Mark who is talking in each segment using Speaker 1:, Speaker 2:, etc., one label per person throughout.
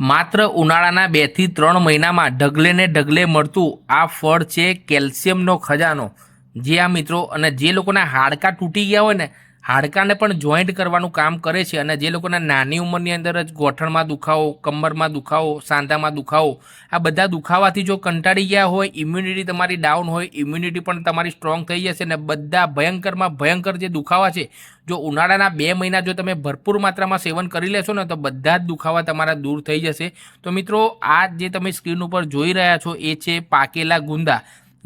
Speaker 1: માત્ર ઉનાળાના બેથી ત્રણ મહિનામાં ઢગલે ને ઢગલે મળતું આ ફળ છે કેલ્શિયમનો ખજાનો. જે આ મિત્રો અને જે લોકોના હાડકાં તૂટી ગયા હોય ને હાડકાને પણ જોઈન્ટ કરવાનું કામ કરે છે અને જે લોકોના નાની ઉંમરની અંદર જ ગોઠણમાં દુખાવો, કમરમાં દુખાવો, સાંધામાં દુખાવો, આ બધા દુખાવાથી જો કંટાળી ગયા હોય ઇમ્યુનિટી તમારી ડાઉન હોય ઇમ્યુનિટી પણ તમારી સ્ટ્રોંગ થઈ જશે અને બધા ભયંકરમાં ભયંકર જે દુખાવા છે, જો ઉનાળાના બે મહિના જો તમે ભરપૂર માત્રામાં સેવન કરી લેશો ને તો બધા જ દુખાવા તમારા દૂર થઈ જશે. તો મિત્રો, આ જે તમે સ્ક્રીન ઉપર જોઈ રહ્યા છો, એ છે પાકેલા ગુંદા.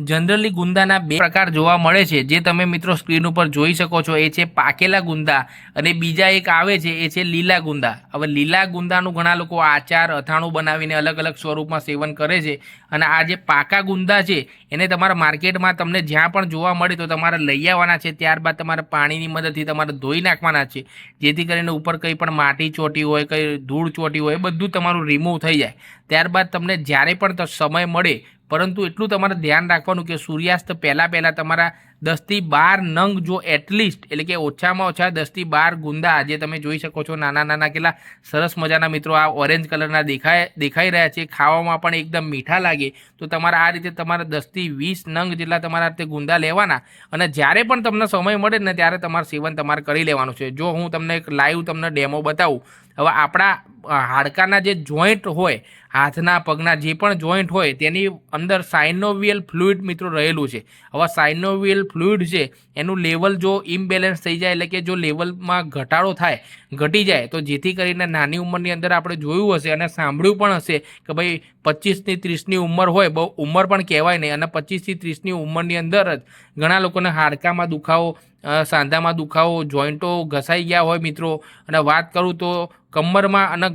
Speaker 1: જનરલી ગુંદાના બે પ્રકાર જોવા મળે છે. જે તમે મિત્રો સ્ક્રીન ઉપર જોઈ શકો છો. એ છે પાકેલા ગુંદા અને બીજા એક આવે છે, એ છે લીલા ગુંદા. હવે લીલા ગુંદાનું ઘણા લોકો આચાર, અથાણું બનાવીને અલગ અલગ સ્વરૂપમાં સેવન કરે છે અને આ જે પાકા ગુંદા છે, એને તમારા માર્કેટમાં તમને જ્યાં પણ જોવા મળે તો તમારે લઈ આવવાના છે. ત્યારબાદ તમારે પાણીની મદદથી તમારે ધોઈ નાખવાના છે. જેથી કરીને ઉપર કંઈ પણ માટી ચોટી હોય, કંઈ ધૂળ ચોટી હોય બધું તમારું રિમૂવ થઈ જાય. ત્યારબાદ તમને જ્યારે પણ સમય મળે પરંતુ એટલું તમારે ધ્યાન રાખવાનું કે સૂર્યાસ્ત પહેલાં પહેલાં તમારા દસથી બાર નંગ જો એટલીસ્ટ એટલે કે ઓછામાં ઓછા દસથી બાર ગુંદા જે તમે જોઈ શકો છો નાના નાના કેટલા સરસ મજાના મિત્રો આ ઓરેન્જ કલરના દેખાય, દેખાઈ રહ્યા છે. ખાવામાં પણ એકદમ મીઠા લાગે. તો તમારે આ રીતે તમારા દસથી વીસ નંગ જેટલા તમારા તે ગુંદા લેવાના અને જ્યારે પણ તમને સમય મળે ને ત્યારે તમારે સેવન તમારે કરી લેવાનું છે. જો હું તમને એક લાઈવ તમને ડેમો બતાવું, હવે આપણા હાડકાના જે જોઈન્ટ હોય, હાથના, પગના જે પણ જોઈન્ટ હોય, તેની અંદર સાઇનોવિયલ ફ્લુઇડ મિત્રો રહેલું છે. હવે સાઇનોવિયલ ફ્લુઇડ છે, એનું લેવલ જો ઇમ્બેલેન્સ થઈ જાય, એટલે કે જો લેવલમાં ઘટાડો થાય, ઘટી જાય, તો જેથી કરીને નાની ઉંમરની અંદર આપણે જોયું હશે અને સાંભળ્યું પણ હશે કે ભાઈ પચીસથી ત્રીસની ઉંમર હોય, બહુ ઉંમર પણ કહેવાય નહીં, અને પચીસથી ત્રીસની ઉંમરની અંદર જ ઘણા લોકોને હાડકામાં દુખાવો સાંધામાં દુખાવો, જોઈન્ટો ઘસાઈ ગયા હોય મિત્રો. અને વાત કરું તો કમરમાં અને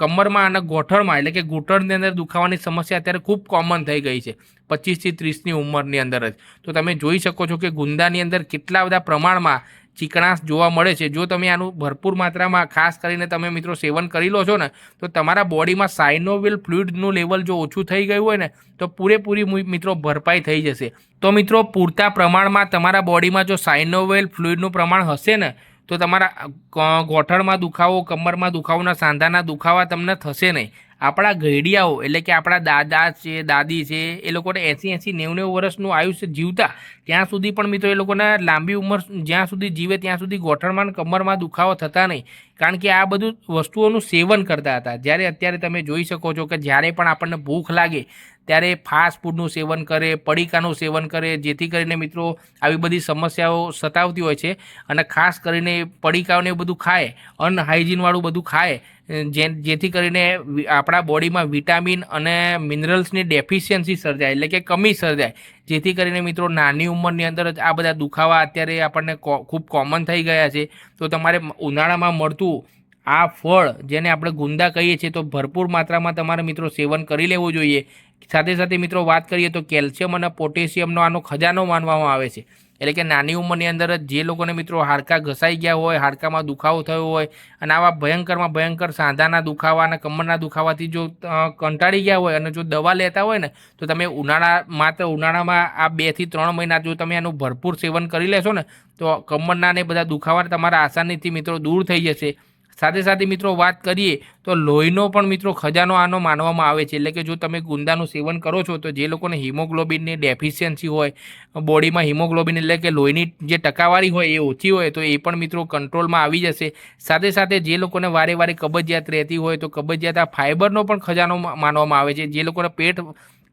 Speaker 1: કમરમાં અને ગોઠણમાં, એટલે કે ઘૂંટણની અંદર દુખાવાની સમસ્યા અત્યારે ખૂબ કોમન થઈ ગઈ છે, પચીસથી ત્રીસની ઉંમરની અંદર જ. તો તમે જોઈ શકો છો કે ગુંદાની અંદર કેટલા બધા પ્રમાણમાં ચીકણાશ જોવા મળે છે. જો તમે આનું ભરપૂર માત્રામાં, ખાસ કરીને તમે મિત્રો સેવન કરી લો છો ને, તો તમારા બોડીમાં સાઇનોવિલ ફ્લુઇડનું લેવલ જો ઓછું થઈ ગયું હોય ને, તો પૂરેપૂરી મિત્રો ભરપાઈ થઈ જશે. તો મિત્રો, પૂરતા પ્રમાણમાં તમારા બોડીમાં જો સાઇનોવેલ ફ્લુઇડનું પ્રમાણ હશે ને તો તમારા ગોઠણમાં દુખાવો, કમરમાં દુખાવોના સાંધાના દુખાવા તમને થશે નહીં. આપણા ઘેડિયાઓ, એટલે કે આપણા દાદા છે, દાદી છે, એ લોકોને એંસી એંસી નેવું નેવું વર્ષનું આયુષ્ય જીવતા, ત્યાં સુધી પણ મિત્રો એ લોકોને લાંબી ઉંમર જ્યાં સુધી જીવે ત્યાં સુધી ગોઠણમાં કમરમાં દુખાવો થતા નહીં. કારણ કે આ બધું વસ્તુઓનું સેવન કરતા હતા. જ્યારે અત્યારે તમે જોઈ શકો છો કે જ્યારે પણ આપણને ભૂખ લાગે ત્યારે ફાસ્ટ ફૂડનું સેવન કરે, પડીકાનું સેવન કરે, જેથી કરીને મિત્રો આવી બધી સમસ્યાઓ સતાવતી હોય છે. અને ખાસ કરીને પડીકાઓને બધું ખાય અનહાઇજીનવાળું બધું ખાય જે જેથી કરીને આપણા બોડીમાં વિટામિન અને મિનરલ્સની ડેફિશિયન્સી સર્જાય, એટલે કે કમી સર્જાય. જેથી કરીને મિત્રો નાની ઉંમરની અંદર જ આ બધા દુખાવા અત્યારે આપણને ખૂબ કોમન થઈ ગયા છે. તો તમારે ઉનાળામાં મળતું આ ફળ જેને આપણે ગુંદા કહીએ છીએ, તો ભરપૂર માત્રામાં તમારે મિત્રો સેવન કરી લેવું જોઈએ. સાથે સાથે મિત્રો વાત કરીએ તો કેલ્શિયમ અને પોટેશિયમનો આનો ખજાનો માનવામાં આવે છે. એટલે કે નાની ઉંમરની અંદર જ જે લોકોને મિત્રો હાડકાં ઘસાઈ ગયા હોય, હાડકામાં દુખાવો થયો હોય અને આવા ભયંકરમાં ભયંકર સાંધાના દુખાવા અને કમરના દુખાવાથી જો કંટાળી ગયા હોય અને જો દવા લેતા હોય ને, તો તમે ઉનાળા માત્ર ઉનાળામાં આ બેથી ત્રણ મહિના જો તમે આનું ભરપૂર સેવન કરી લેશો ને, તો કમરના ને બધા દુખાવા તમારા આસાનીથી મિત્રો દૂર થઈ જશે. સાથે સાથે મિત્રો વાત કરીએ તો લોહીનો પણ મિત્રો ખજાનો આનો માનવામાં આવે છે. એટલે કે જો તમે ગુંદાનું સેવન કરો છો, તો જે લોકોને હિમોગ્લોબિનની ડેફિશિયન્સી હોય, બોડીમાં હિમોગ્લોબિન એટલે કે લોહીની જે ટકાવારી હોય એ ઓછી હોય, તો એ પણ મિત્રો કંટ્રોલમાં આવી જશે. સાથે સાથે જે લોકોને વારે વારે કબજિયાત રહેતી હોય, તો કબજિયાત આ ફાઇબરનો પણ ખજાનો માનવામાં આવે છે. જે લોકોને પેટ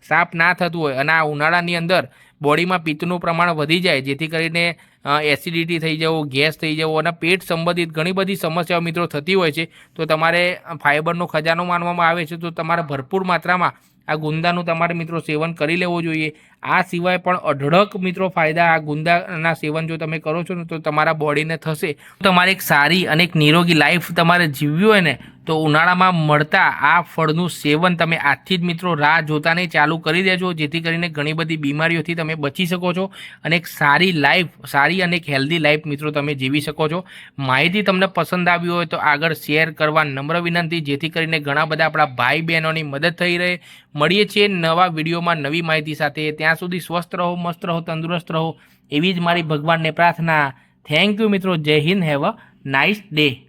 Speaker 1: સાફ ના થતું હોય અને આ ઉનાળાની અંદર બોડીમાં પિત્તનું પ્રમાણ વધી જાય, જેથી કરીને એસિડિટી થઈ જવો, ગેસ થઈ જવો અને પેટ સંબંધિત ઘણી બધી સમસ્યાઓ મિત્રો થતી હોય છે. તો તમારે ફાઇબરનો ખજાનો માનવામાં આવે છે, તો તમારે ભરપૂર માત્રામાં આ ગુંદાનું તમારે મિત્રો સેવન કરી લેવું જોઈએ. આ સિવાય પણ અઢળક મિત્રો ફાયદા આ ગુંદાના સેવન જો તમે કરો છો ને, તો તમારા બોડીને થશે. તમારે એક સારી અને એક નિરોગી લાઈફ તમારે જીવવી હોય ને, તો ઉનાળામાં મળતા આ ફળનું સેવન તમે આજથી જ મિત્રો રાહ જોતાને ચાલુ કરી દેજો, જેથી કરીને ઘણી બધી બીમારીઓથી તમે બચી શકો છો. અને એક સારી લાઈફ સારી અને એક હેલ્ધી લાઈફ મિત્રો તમે જીવી શકો છો. માહિતી તમને પસંદ આવી હોય તો આગળ શેર કરવા નમ્ર વિનંતી. જેથી કરીને ઘણા બધા આપણા ભાઈ બહેનોની મદદ થઈ રહે. મળીએ છીએ નવા વિડીયોમાં નવી માહિતી સાથે. ત્યાં સુધી સ્વસ્થ રહો, મસ્ત રહો, તંદુરસ્ત રહો. એવી જ મારી ભગવાનને પ્રાર્થના. થેન્ક યુ મિત્રો. જય Hind. Have a nice day